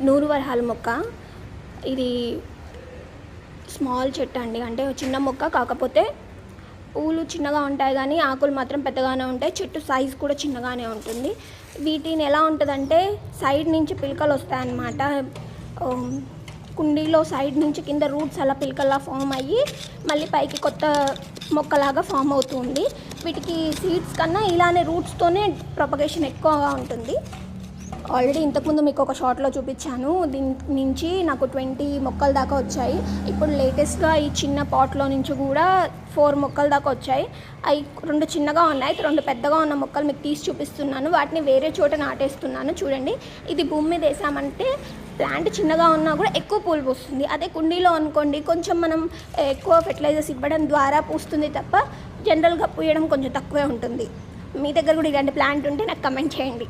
నూరు వరహాల మొక్క. ఇది స్మాల్ చెట్టు అండి. అంటే చిన్న మొక్క కాకపోతే పూలు చిన్నగా ఉంటాయి కానీ ఆకులు మాత్రం పెద్దగానే ఉంటాయి. చెట్టు సైజ్ కూడా చిన్నగానే ఉంటుంది. వీటిని ఎలా ఉంటుందంటే సైడ్ నుంచి పిలకలు వస్తాయన్నమాట. కుండీలో సైడ్ నుంచి కింద రూట్స్ అలా పిలకల్లా ఫామ్ అయ్యి మళ్ళీ పైకి కొత్త మొక్కలాగా ఫామ్ అవుతుంది. వీటికి సీడ్స్ కన్నా ఇలానే రూట్స్తోనే ప్రొపగేషన్ ఎక్కువగా ఉంటుంది. ఆల్రెడీ ఇంతకుముందు మీకు ఒక షార్ట్లో చూపించాను. దీని నుంచి నాకు ట్వంటీ మొక్కల దాకా వచ్చాయి. ఇప్పుడు లేటెస్ట్గా ఈ చిన్న పాట్లో నుంచి కూడా ఫోర్ మొక్కల దాకా వచ్చాయి. అవి రెండు చిన్నగా ఉన్నాయి. రెండు పెద్దగా ఉన్న మొక్కలు మీకు తీసి చూపిస్తున్నాను. వాటిని వేరే చోట నాటేస్తున్నాను. చూడండి. ఇది భూమి మీద వేసామంటే ప్లాంట్ చిన్నగా ఉన్నా కూడా ఎక్కువ పూలు పూస్తుంది. అదే కుండీలో అనుకోండి కొంచెం మనం ఎక్కువ ఫెర్టిలైజర్స్ ఇవ్వడం ద్వారా పూస్తుంది తప్ప జనరల్గా పూయడం కొంచెం తక్కువే ఉంటుంది. మీ దగ్గర కూడా ఇలాంటి ప్లాంట్ ఉంటే నాకు కమెంట్ చేయండి.